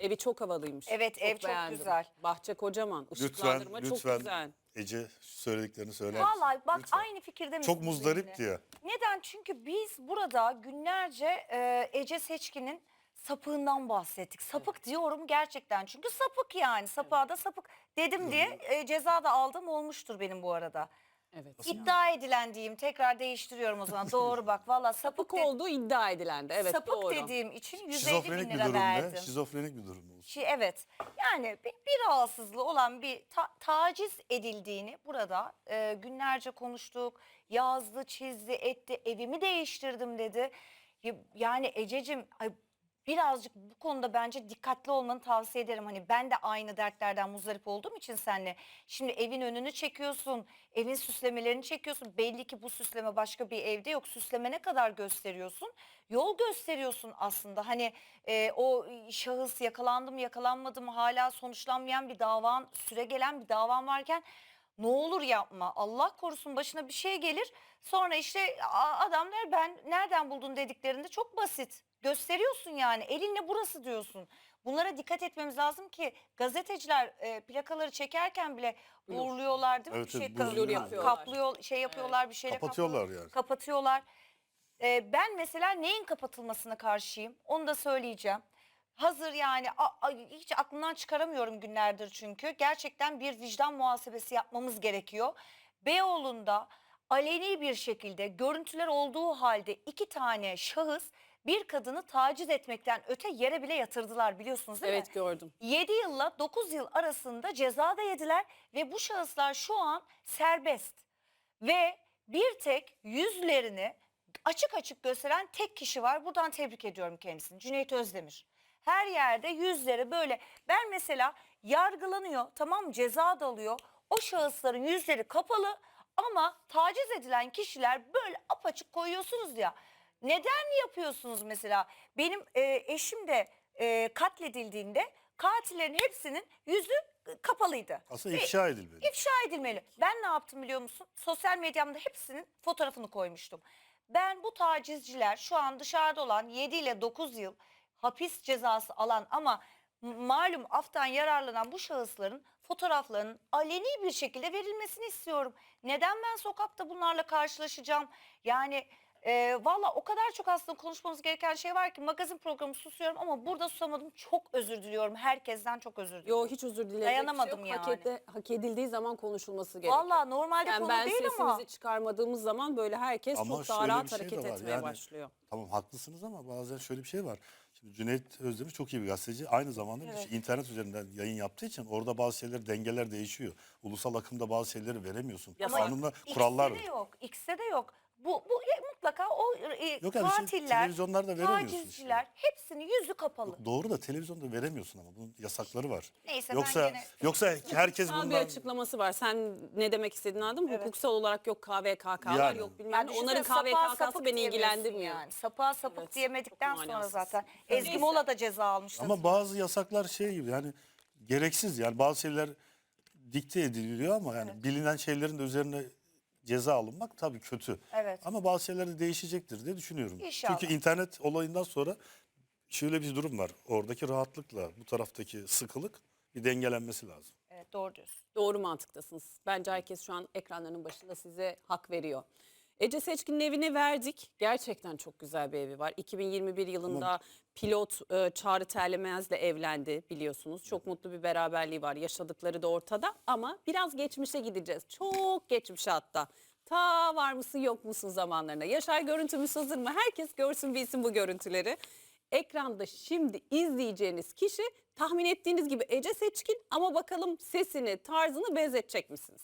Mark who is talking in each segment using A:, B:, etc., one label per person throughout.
A: Evi çok havalıymış.
B: Evet, ev çok
A: beğendim.
B: güzel.
A: Bahçe kocaman.
C: Lütfen,
A: Işıklandırma çok
C: lütfen
A: güzel.
C: Ece şu söylediklerini söyler misin?
B: Vallahi bak
C: Lütfen.
B: aynı fikirde?
C: Çok muzdaripti
B: benimle?
C: ya.
B: Neden? Çünkü biz burada günlerce e, Ece Seçkin'in sapığından bahsettik. Sapık diyorum gerçekten çünkü sapık yani. Sapığa da sapık dedim diye e, ceza da aldım olmuştur benim bu arada.
A: Evet.
B: İddia edilen diyeyim tekrar değiştiriyorum o zaman. Doğru bak valla sapık,
A: Sapık
B: de-
A: olduğu iddia edilendi. Evet
B: sapık
A: doğru.
B: dediğim için 150 bin
C: Şizofrenik bir
B: lira
C: durum
B: verdim.
C: Şizofrenik bir durum mu?
B: Şey, evet yani bir, bir rahatsızlığı olan bir ta- taciz edildiğini burada e, günlerce konuştuk. Yazdı, çizdi, etti, evimi değiştirdim dedi. Ya- Yani Ececiğim ay, birazcık bu konuda bence dikkatli olmanı tavsiye ederim. Hani ben de aynı dertlerden muzdarip olduğum için senle. Şimdi evin önünü çekiyorsun, evin süslemelerini çekiyorsun. Belli ki bu süsleme başka bir evde yok. Süsleme ne kadar gösteriyorsun? Yol gösteriyorsun aslında. Hani e, o şahıs yakalandı mı yakalanmadı mı hala sonuçlanmayan bir davan, süre gelen bir davan varken ne olur yapma. Allah korusun başına bir şey gelir. Sonra işte adam der ben nereden buldun dediklerinde çok basit. Gösteriyorsun yani elinle burası diyorsun. Bunlara dikkat etmemiz lazım ki gazeteciler e, plakaları çekerken bile uğurluyorlar değil mi?
C: Evet,
B: bir şey
C: evet, blur
B: ka-
A: Blur yapıyorlar.
B: kaplıyor, şey yapıyorlar bir şeyle
C: Kapatıyorlar
B: kaplıyor-
C: yani.
B: Kapatıyorlar. Ee, ben mesela neyin kapatılmasına karşıyım onu da söyleyeceğim. Hazır yani a- a- hiç aklımdan çıkaramıyorum günlerdir çünkü. Gerçekten bir vicdan muhasebesi yapmamız gerekiyor. Beyoğlu'nda aleni bir şekilde görüntüler olduğu halde iki tane şahıs bir kadını taciz etmekten öte yere bile yatırdılar biliyorsunuz değil mi?
A: Evet gördüm.
B: 7 yılla 9 yıl arasında ceza da yediler ve bu şahıslar şu an serbest. Ve bir tek yüzlerini açık açık gösteren tek kişi var. Buradan tebrik ediyorum kendisini. Cüneyt Özdemir. Her yerde yüzleri böyle. Ben mesela yargılanıyor tamam ceza da alıyor. O şahısların yüzleri kapalı ama taciz edilen kişiler böyle apaçık koyuyorsunuz ya. Neden yapıyorsunuz mesela? Benim e, eşim de e, katledildiğinde katillerin hepsinin yüzü kapalıydı.
C: Aslında
B: Ve
C: ifşa edilmeli.
B: İfşa edilmeli. Ben ne yaptım biliyor musun? Sosyal medyamda hepsinin fotoğrafını koymuştum. Ben bu tacizciler şu an dışarıda olan 7 ile 9 yıl hapis cezası alan ama malum aftan yararlanan bu şahısların fotoğraflarının aleni bir şekilde verilmesini istiyorum. Neden ben sokakta bunlarla karşılaşacağım? Yani e, valla o kadar çok aslında konuşmamız gereken şey var ki magazin programı susuyorum ama burada susamadım. Çok özür diliyorum. Herkesten çok özür diliyorum.
A: Yo hiç özür dilerim.
B: Dayanamadım
A: Hak,
B: yani.
A: ede- hak edildiği zaman konuşulması gerekiyor.
B: Valla normalde
A: yani
B: konu
A: ben
B: değil
A: sesimizi
B: ama.
A: çıkarmadığımız zaman böyle herkes
C: Ama
A: çok daha rahat
C: şey
A: hareket etmeye
C: yani-
A: başlıyor.
C: Tamam haklısınız ama bazen şöyle bir şey var. Şimdi Cüneyt Özdemir çok iyi bir gazeteci. Aynı zamanda bir
B: Evet.
C: şey, internet üzerinden yayın yaptığı için orada bazı şeyler dengeler değişiyor. Ulusal akımda bazı şeyleri veremiyorsun. Kanunla kurallar var.
B: de yok. X'te de yok. Bu, bu e, mutlaka o e,
C: Yok yani
B: katiller,
C: televizyonlarda veremiyorsun işte.
B: tacizciler hepsinin yüzü kapalı.
C: Doğru da televizyonda veremiyorsun ama bunun yasakları var.
B: Neyse, ben
C: yoksa
B: gene-
C: yoksa herkes
A: Hukuksal bir
C: bundan
A: açıklaması var. Sen ne demek istediğini anladın mı?
B: Evet.
A: Hukuksal olarak yok KVKK'lar
C: Yani.
A: yok bilmem
B: Yani
A: ne. Onların
B: sapağa
A: KVKK'sı beni
B: diyemiyorsun
A: ilgilendirmiyor.
B: Yani. Sapağa sapık
A: Evet,
B: diyemedikten
A: çok
B: sonra
A: manasız.
B: zaten.
A: Neyse.
B: Ezgi Mola da ceza almıştı.
C: ama bazı yasaklar şey gibi yani gereksiz yani bazı şeyler dikte ediliyor ama yani bilinen şeylerin de üzerine ceza alınmak tabii kötü.
B: Evet.
C: Ama bazı şeyler de değişecektir diye düşünüyorum.
B: İnşallah.
C: Çünkü internet olayından sonra şöyle bir durum var. Oradaki rahatlıkla bu taraftaki sıkılık bir dengelenmesi lazım.
B: Evet doğru diyorsun.
A: Doğru mantıktasınız. Bence herkes şu an ekranlarının başında size hak veriyor. Ece Seçkin'in evini verdik. Gerçekten çok güzel bir evi var. 2021 yılında pilot e, Çağrı Terlemez'le evlendi biliyorsunuz. Çok mutlu bir beraberliği var. Yaşadıkları da ortada ama biraz geçmişe gideceğiz. Çok geçmişe hatta. Ta var mısın yok musun zamanlarına. Yaşar görüntümüz hazır mı? Herkes görsün bilsin bu görüntüleri. Ekranda şimdi izleyeceğiniz kişi tahmin ettiğiniz gibi Ece Seçkin ama bakalım sesini, tarzını benzetecek misiniz?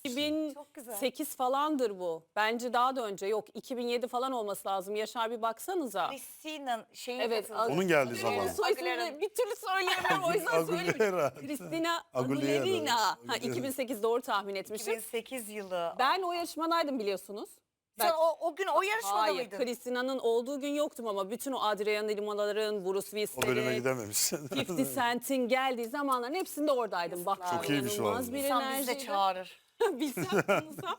B: Çok güzel.
A: 2008 falandır bu. Bence daha da önce yok 2007 falan olması lazım. Yaşar bir baksanıza.
B: Christina'nın şeyi
A: Evet,
B: katıldı.
C: Onun geldiği zaman.
A: soy ismini bir türlü söyleyemiyorum o yüzden söyleyeyim.
C: Aguilera.
A: Christina
C: Aguilera.
A: Aguilera. Ha,
C: Aguilera.
A: 2008 doğru tahmin etmişim.
B: 2008 yılı.
A: Ben o yarışmadaydım biliyorsunuz.
B: Sen o, o gün o yarışmada
A: Hayır,
B: mıydın?
A: Christina'nın olduğu gün yoktum ama bütün o Adriana Limaların, Bruce
C: O bölüme
A: Willis'lerin,
C: gidememişsin.
A: 50 Cent'in geldiği zamanların hepsinde oradaydım. Bak
B: Çok
C: iyiymiş
A: inanılmaz
C: vallahi.
A: bir
B: İnsan bizi de
A: enerjiydi.
B: çağırır.
A: Bilsem tanısam.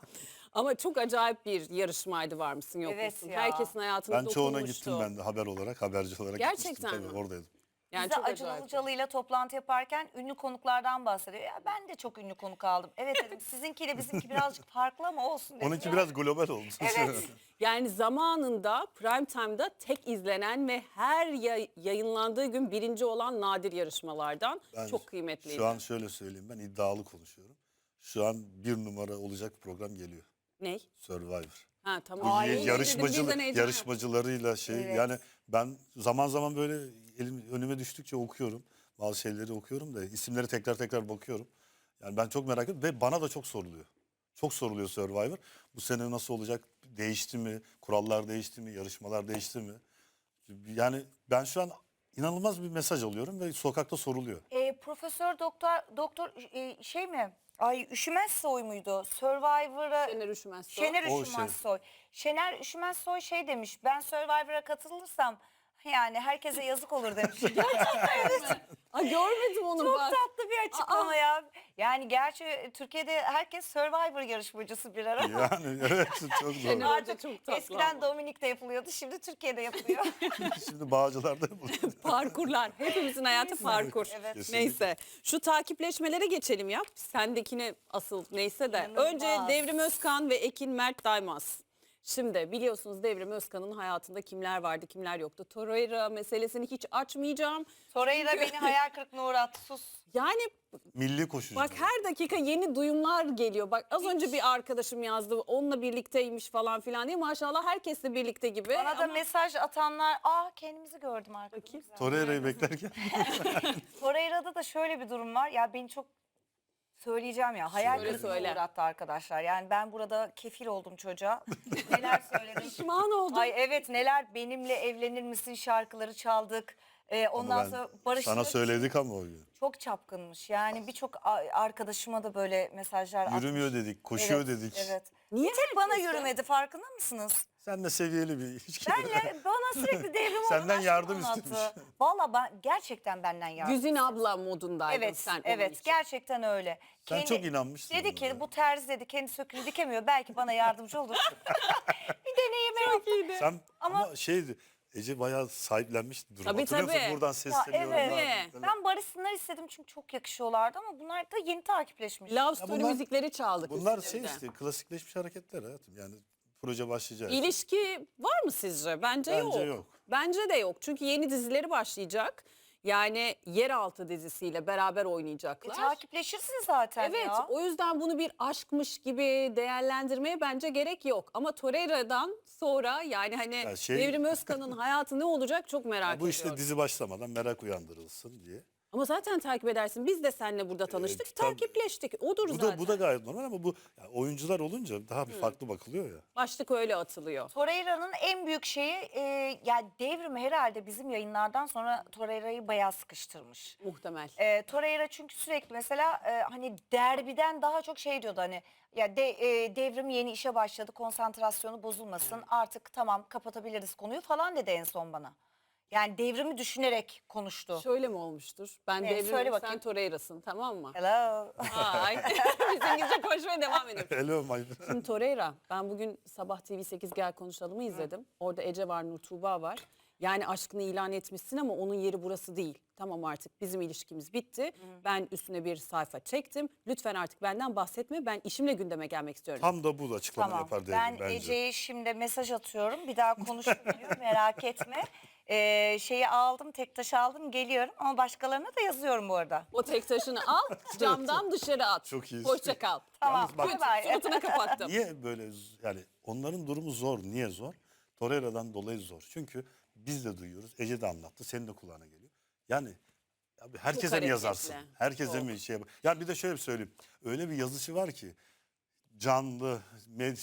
A: Ama çok acayip bir yarışmaydı var mısın yok
B: Evet
A: musun?
B: ya.
A: Herkesin hayatına
C: Ben çoğuna
A: dokunmuştu.
C: gittim ben de haber olarak, haberci olarak
A: Gerçekten
C: gitmiştim. Tabii
A: mi?
C: oradaydım.
A: Yani
B: Bize
A: çok
B: Acun
A: acayip.
B: Ilıcalı ile toplantı yaparken ünlü konuklardan bahsediyor. Ya ben de çok ünlü konuk aldım. Evet dedim sizinkiyle bizimki birazcık farklı ama olsun dedim.
C: Onunki
B: Ya.
C: biraz global oldu.
B: Evet.
A: Yani zamanında prime time'da tek izlenen ve her yay- yayınlandığı gün birinci olan nadir yarışmalardan
C: Ben
A: çok kıymetliydi.
C: Şu an şöyle söyleyeyim ben iddialı konuşuyorum. Şu an bir numara olacak program geliyor.
A: Ney?
C: Survivor.
A: Ha
C: Bu
A: tamam.
B: Ay,
C: y-
B: dedim,
C: yarışmacılı,
A: birden heyecan
C: yarışmacılarıyla şey
B: Evet.
C: yani ben zaman zaman böyle elim önüme düştükçe okuyorum. Bazı şeyleri okuyorum da isimleri tekrar tekrar bakıyorum. Yani ben çok merak ediyorum ve bana da çok soruluyor. Çok soruluyor Survivor. Bu sene nasıl olacak? Değişti mi? Kurallar değişti mi? Yarışmalar değişti mi? Yani ben şu an inanılmaz bir mesaj alıyorum ve sokakta soruluyor.
B: E, Profesör Doktor Doktor e, şey mi? Ay Üşümez Soy muydu? Survivor'a
A: Şener Üşümez Soy.
B: Şener
C: O
B: Üşümez
C: şey.
B: Soy. Şener Üşümez Soy şey demiş. Ben Survivor'a katılırsam yani herkese yazık olur demiş.
A: Aa, görmedim onu
B: Çok
A: bak.
B: tatlı bir açıklama ya. Yani gerçi Türkiye'de herkes Survivor yarışmacısı bir ara.
C: Yani evet çok zor.
A: Şener Hoca
B: Artık
A: çok tatlı
B: eskiden
A: ama.
B: Dominik'te yapılıyordu. Şimdi Türkiye'de yapılıyor.
C: Şimdi Bağcılar'da yapılıyor.
A: Parkurlar. Hepimizin hayatı parkur.
B: Evet.
C: Kesinlikle.
A: Neyse. Şu takipleşmelere geçelim ya. Sendekine asıl neyse de.
B: İnanılmaz.
A: Önce Devrim Özkan ve Ekin Mert Daymaz. Şimdi biliyorsunuz Devrim Özkan'ın hayatında kimler vardı kimler yoktu. Torreira meselesini hiç açmayacağım.
B: Torreira beni hayal kırıklığına uğrattı. Sus.
A: Yani
C: Milli koşucu.
A: bak her dakika yeni duyumlar geliyor. Bak az önce bir arkadaşım yazdı. Onunla birlikteymiş falan filan diye. Maşallah herkesle birlikte gibi.
B: Bana da
A: Ama
B: mesaj atanlar, ah kendimizi gördüm artık.
A: Bakayım.
C: Torreira'yı beklerken
B: Torreira'da da şöyle bir durum var. Ya beni çok söyleyeceğim ya. Hayal
A: Söyle,
B: kırıklığına
A: söyle.
B: uğrattı arkadaşlar. Yani ben burada kefil oldum çocuğa. neler söyledim.
A: pişman oldum.
B: Ay evet neler benimle evlenir misin şarkıları çaldık. Ee, ondan
C: ben
B: sonra Barış'la
C: sana söyledik ama o gün.
B: çok çapkınmış. Yani birçok a- arkadaşıma da böyle mesajlar
C: Yürümüyor
B: atmış.
C: dedik, koşuyor
B: Evet,
C: dedik.
B: Evet.
A: Niye
B: Tek bana yürümedi farkında mısınız?
C: Sen de seviyeli bir ilişki.
B: Benle bana sürekli devrim olan
C: Senden
B: aşkını
C: yardım
B: anlattı.
C: istemiş.
B: Valla ben gerçekten benden yardım.
A: Güzin abla modundaydın
B: Evet,
A: sen onun
B: evet
A: için.
B: gerçekten öyle.
C: Sen çok inanmışsın
B: Dedi ki bu terzi dedi kendi sökünü dikemiyor belki bana yardımcı olur. bir deneyime yaptım.
C: Sen
B: Ama-
C: ama, şeydi Ece bayağı sahiplenmişti durumu.
A: Tabii,
C: Hatırlıyor musun?
A: tabii.
C: Buradan
B: Ya
C: sesleniyorum.
B: evet.
C: ben.
B: Ben barışsınlar istedim çünkü çok yakışıyorlardı ama bunlar da yeni takipleşmiş.
A: Love story
C: bunlar-
A: müzikleri çaldık.
C: Bunlar şey işte klasikleşmiş hareketler hayatım. Yani proje başlayacak.
A: İlişki var mı sizce? Bence,
C: Bence
A: yok.
C: yok.
A: Bence de yok. Çünkü yeni dizileri başlayacak. Yani Yeraltı dizisiyle beraber
B: E,
A: oynayacaklar.
B: takipleşirsin zaten
A: Evet
B: ya.
A: o yüzden bunu bir aşkmış gibi değerlendirmeye bence gerek yok. Ama Torreira'dan sonra yani hani
C: Ya şey-
A: Devrim Özkan'ın hayatı ne olacak çok merak
C: Ya bu
A: ediyorum.
C: işte dizi başlamadan merak uyandırılsın diye.
A: Ama zaten takip edersin. Biz de seninle burada tanıştık,
C: tabii.
A: takipleştik. Odur
C: Bu
A: zaten.
C: da bu da gayet normal ama bu ya oyuncular olunca daha bir farklı bakılıyor ya.
A: Başlık öyle atılıyor.
B: Torreira'nın en büyük şeyi e, yani devrim herhalde bizim yayınlardan sonra Torreira'yı bayağı sıkıştırmış.
A: Muhtemel.
B: E, Torreira çünkü sürekli mesela e, hani derbiden daha çok şey diyordu hani ya de, e, devrim yeni işe başladı konsantrasyonu bozulmasın artık tamam kapatabiliriz konuyu falan dedi en son bana. Yani devrimi düşünerek konuştu.
A: Şöyle mi olmuştur? Ben
B: Ne,
A: Devrim
B: söyle
A: sen. Torreira'sın tamam mı?
B: Hello.
A: Ay. Biz İngilizce konuşmaya devam ediyoruz.
C: Hello my
A: Şimdi Torreira ben bugün sabah TV 8 Gel Konuşalım'ı izledim. Orada Ece var, Nur Tuğba var. Yani aşkını ilan etmişsin ama onun yeri burası değil. Tamam artık bizim ilişkimiz bitti. Ben üstüne bir sayfa çektim. Lütfen artık benden bahsetme. Ben işimle gündeme gelmek istiyorum.
C: Tam da bu açıklama
B: Tamam.
C: yapar
B: Ben
C: devrim bence.
B: Ece'ye şimdi mesaj atıyorum. Bir daha konuşmuyor merak etme. Ee, şeyi aldım, tek taş aldım, geliyorum ama başkalarına da yazıyorum bu arada.
A: O tek taşını al, camdan dışarı at.
C: Çok iyisin.
A: Hoşça kal.
B: Tamam.
C: Yalnız bak-
B: bay bay.
A: Suratına kapattım.
C: Niye böyle z- yani onların durumu zor. Niye zor? Torreira'dan dolayı zor. Çünkü biz de duyuyoruz. Ece de anlattı. Senin de kulağına geliyor. Yani abi herkese mi
A: hareketli.
C: yazarsın? Herkese mi şey yap- Ya bir de şöyle bir söyleyeyim. Öyle bir yazışı var ki canlı,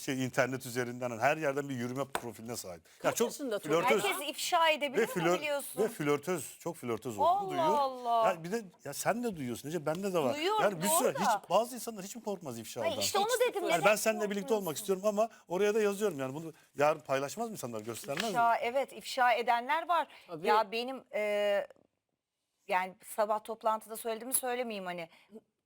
C: şey, internet üzerinden her yerden bir yürüme profiline sahip. Ya çok
A: yaşında
C: flörtöz
B: Herkes ifşa
C: ve
B: edebilir mi
C: flör
B: biliyorsun?
C: ve flörtöz, çok flörtöz olduğunu
B: Allah
C: duyuyor.
B: Allah.
C: Ya bir de ya sen de duyuyorsun Ece, bende de var.
B: Duyuyorum,
C: yani bir sürü
B: doğru
C: hiç
B: da.
C: bazı insanlar hiç mi korkmaz ifşadan?
B: Ay işte onu dedim.
C: Yani
B: neden
C: ben seninle birlikte olmak istiyorum ama oraya da yazıyorum yani bunu yarın paylaşmaz mı insanlar göstermez mi?
B: İfşa, evet ifşa edenler var.
A: Tabii.
B: Ya benim e, yani sabah toplantıda söylediğimi söylemeyeyim hani.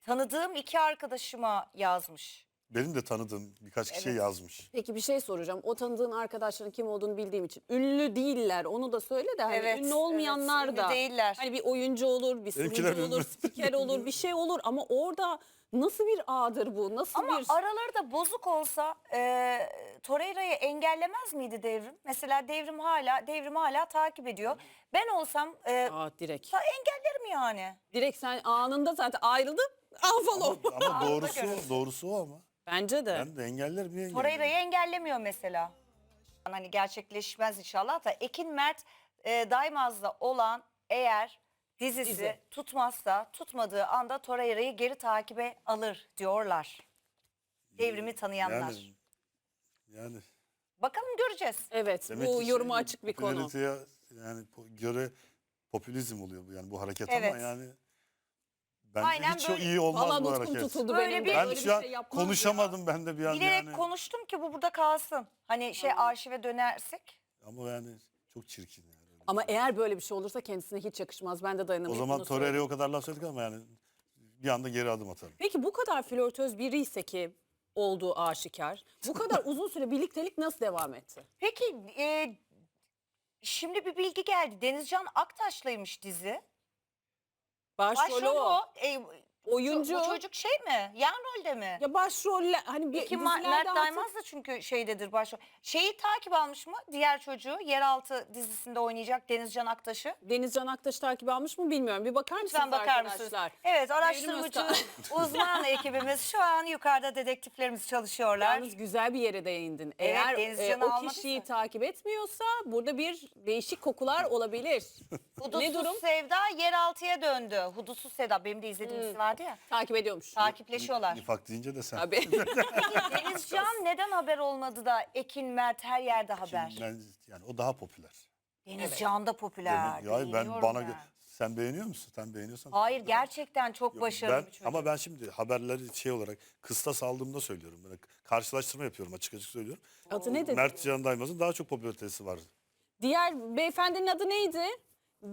B: Tanıdığım iki arkadaşıma yazmış.
C: Benim de tanıdığım birkaç kişi
B: Evet.
C: yazmış.
A: Peki bir şey soracağım. O tanıdığın arkadaşların kim olduğunu bildiğim için. Ünlü değiller. Onu da söyle de hani
B: Evet,
A: ünlü olmayanlar
B: evet,
A: da.
B: ünlü değiller.
A: Hani bir oyuncu olur, bir
C: Benimkiler
A: sunucu olur, spiker olur, bir şey olur ama orada nasıl bir ağdır bu? Nasıl
B: Ama
A: bir
B: araları da bozuk olsa e, Torreira'yı engellemez miydi devrim? Mesela devrim hala devrim hala takip ediyor. Ben olsam e,
A: Aa, direkt.
B: ta- engellerim yani.
A: Direkt sen anında zaten ayrıldı. Al follow.
C: Ama, doğrusu doğrusu o ama.
A: Bence de.
C: Ben de engellerim niye
B: Torreira'yı
C: engellerim?
B: engellemiyor mesela. Hani gerçekleşmez inşallah da Ekin Mert e, Daimaz'da olan eğer dizisi
A: Dizi.
B: tutmazsa tutmadığı anda Torreira'yı geri takibe alır diyorlar. Devrimi tanıyanlar.
C: Yani, yani
B: Bakalım göreceğiz.
A: Evet
C: demek
A: bu
C: ki
A: yoruma
C: şey,
A: açık bir konu.
C: popülariteye Yani po- göre popülizm oluyor bu yani bu hareket
B: Evet.
C: ama yani bence
B: Aynen
C: hiç
B: böyle.
C: iyi olmaz
A: Valla
C: bu
A: nutkum
C: hareket.
A: tutuldu
B: Böyle
A: benim.
B: bir-.
C: Ben
A: Böyle
C: şu an
A: şey yapmaz
C: konuşamadım ben de bir an
B: Bilerek
C: yani.
B: konuştum ki bu burada kalsın. Hani şey arşive dönersek.
C: Ama yani çok çirkin yani. öyle.
A: Ama eğer böyle bir şey olursa kendisine hiç yakışmaz. Ben de
C: o
A: dayanamayıp
C: zaman. Torreira'ya o kadar laf söyledik ama yani bir anda geri adım atarım.
A: Peki bu kadar flörtöz biri ise ki olduğu aşikar. Bu kadar uzun süre birliktelik nasıl devam etti?
B: Peki e, şimdi bir bilgi geldi. Denizcan Aktaş'laymış dizi.
A: Başrolü
B: Başrolü
A: o.
B: o. E,
A: Oyuncu.
B: Bu çocuk şey mi? Yan rolde mi?
A: Ya başroller hani bir
B: Ma-
A: dizilerde
B: Mert Daimaz da çünkü şeydedir başrol. Şeyi takip almış mı? Diğer çocuğu Yeraltı dizisinde oynayacak Denizcan Aktaş'ı.
A: Denizcan Aktaş takip almış mı bilmiyorum. Bir bakar mısınız
B: Lütfen bakar mısınız?
A: arkadaşlar?
B: Evet araştırmacı uzman ekibimiz şu an yukarıda dedektiflerimiz çalışıyorlar.
A: Yalnız güzel bir yere değindin. Eğer
B: Denizcan'ı
A: e, o
B: almadıysa.
A: kişiyi takip etmiyorsa burada bir değişik kokular olabilir.
B: Hudutsuz
A: ne durum?
B: Sevda yeraltıya döndü. Hudutsuz Sevda benim de izlediğim
A: Hmm.
B: dizi vardı ya.
A: Takip ediyormuş.
B: Takipleşiyorlar.
C: Nifak deyince de sen.
A: Tabii.
B: Peki Denizcan neden haber olmadı da Ekin Mert her yerde haber?
C: Şimdi ben, yani o daha popüler.
B: Denizcan da popüler.
C: Demek- ya ben
B: beğeniyorum
C: bana gö- sen beğeniyor musun? Sen beğeniyorsan.
B: Hayır gerçekten çok
C: Yok,
B: başarılı
C: ben,
B: bir çocuk.
C: Ama ben şimdi haberleri şey olarak kıstas aldığımda söylüyorum. Böyle karşılaştırma yapıyorum açık açık söylüyorum.
A: Adı ne dedi?
C: Mert Can Daymaz'ın daha çok popülaritesi var.
A: Diğer beyefendinin adı neydi?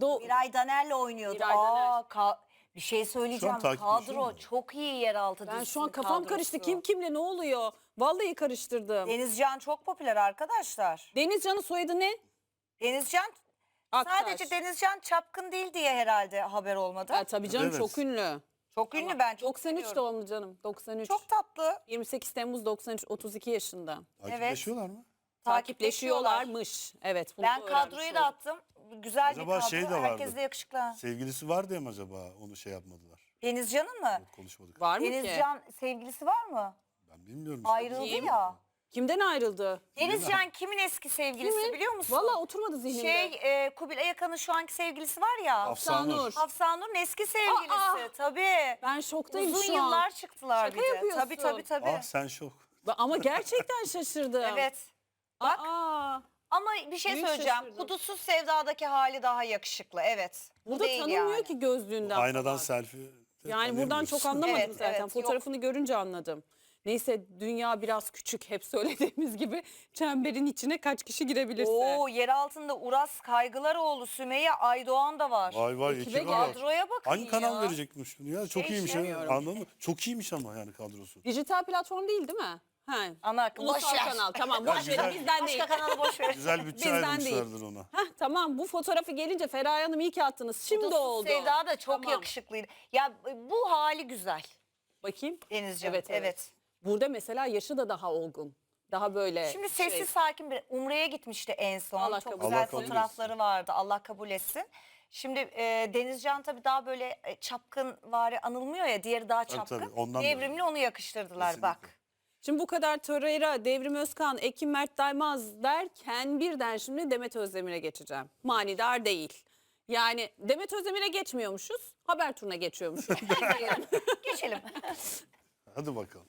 A: Do
B: Miray Daner'le oynuyordu.
A: Miray
B: Aa, ka- bir şey söyleyeceğim. Kadro
C: mu?
B: çok iyi yeraltı
A: ben şu an kafam karıştı.
B: kadrosu.
A: Kim kimle ne oluyor? Vallahi karıştırdım.
B: Denizcan çok popüler arkadaşlar.
A: Denizcan'ın soyadı ne?
B: Denizcan
A: Aktaş.
B: sadece Denizcan çapkın değil diye herhalde haber olmadı.
A: Ha, tabii canım
C: Evet.
A: çok ünlü.
B: Çok ünlü ben çok
A: 93
B: seviyorum.
A: doğumlu canım. 93.
B: Çok tatlı.
A: 28 Temmuz 93 32 yaşında.
C: Takipleşiyorlar mı?
A: Takipleşiyorlarmış. Evet. bunu
B: Ben
A: da öğrenmiş
B: kadroyu da
A: olduk.
B: attım. Güzel
C: Acaba
B: bir kadro.
C: şey de vardı.
B: Herkes de yakışıklı.
C: Sevgilisi var diye mi acaba onu şey yapmadılar?
B: Denizcan'ın mı?
C: Yok, konuşmadık.
A: Var mı ki?
B: Denizcan sevgilisi var mı?
C: Ben bilmiyorum. işte.
B: Ayrıldı
A: Kim?
B: ya.
A: Kimden ayrıldı?
B: Denizcan kimin eski sevgilisi
A: Kimin?
B: biliyor musun?
A: Valla oturmadı zihnimde.
B: Şey e, Kubilay Akan'ın şu anki sevgilisi var ya.
C: Afsanur.
B: Hafsanur'un eski sevgilisi
A: Aa!
B: tabii.
A: ben şoktayım
B: Uzun
A: şu
B: yıllar
A: an.
B: çıktılar
A: Şaka
B: bir de.
A: yapıyorsun.
B: Tabii tabii tabii.
C: Ah sen şok.
A: Ama gerçekten şaşırdım.
B: evet. Bak
A: Aa,
B: ama bir şey
A: Büyük
B: söyleyeceğim.
A: şaşırdım.
B: Hudutsuz Sevda'daki hali daha yakışıklı. Evet. Bu
A: burada
B: değil
A: tanınmıyor
B: yani.
A: ki gözlüğünden
C: Aynadan
A: falan.
C: selfie.
A: Yani buradan çok anlamadım
B: Evet,
A: zaten.
B: evet, yok.
A: Fotoğrafını görünce anladım. Neyse dünya biraz küçük hep söylediğimiz gibi çemberin içine kaç kişi girebilirse.
B: Oo yer altında Uras Kaygılaroğlu, Sümeyye Aydoğan da var.
C: Vay vay
A: Ekibe
C: ekibe bak.
B: Kadroya bakın
C: Hangi kanal
B: ya.
C: verecekmiş bunu ya? Çok
B: Şey
C: iyiymiş ya. Anladın mı? Çok iyiymiş ama yani kadrosu.
A: Dijital platform değil değil mi? He.
B: Ana boş
A: Ulusal
B: ver.
A: kanal tamam boş
C: güzel.
A: verin bizden değil.
B: Başka kanalı boş ver.
C: Güzel bütçe
A: Bizden değil.
C: ayırmışlardır ona.
A: Heh, tamam bu fotoğrafı gelince Feraye Hanım iyi ki attınız. Şimdi
B: Hudutsuz
A: oldu.
B: Sevda da çok
A: Tamam.
B: yakışıklıydı. Ya bu hali güzel
A: Bakayım.
B: Denizciğim.
A: Evet,
B: Evet,
A: evet. Burada mesela yaşı da daha olgun. Daha böyle
B: Şimdi
A: şey.
B: sessiz sakin bir Umre'ye gitmişti en son.
A: Allah
B: Çok
A: kabul
B: güzel
C: etsin.
B: Fotoğrafları vardı. Allah kabul etsin. Şimdi e, Denizcan tabii daha böyle e, çapkın vari anılmıyor ya. Diğeri daha
C: Tabii,
B: çapkın.
C: tabii, ondan
B: Devrimli onu yakıştırdılar
C: Kesinlikle.
B: bak.
A: Şimdi bu kadar Torreira, Devrim Özkan, Ekim Mert Daymaz derken birden şimdi Demet Özdemir'e geçeceğim. Manidar değil. Yani Demet Özdemir'e geçmiyormuşuz. Haber turuna geçiyormuşuz.
B: Geçelim.
C: Hadi bakalım.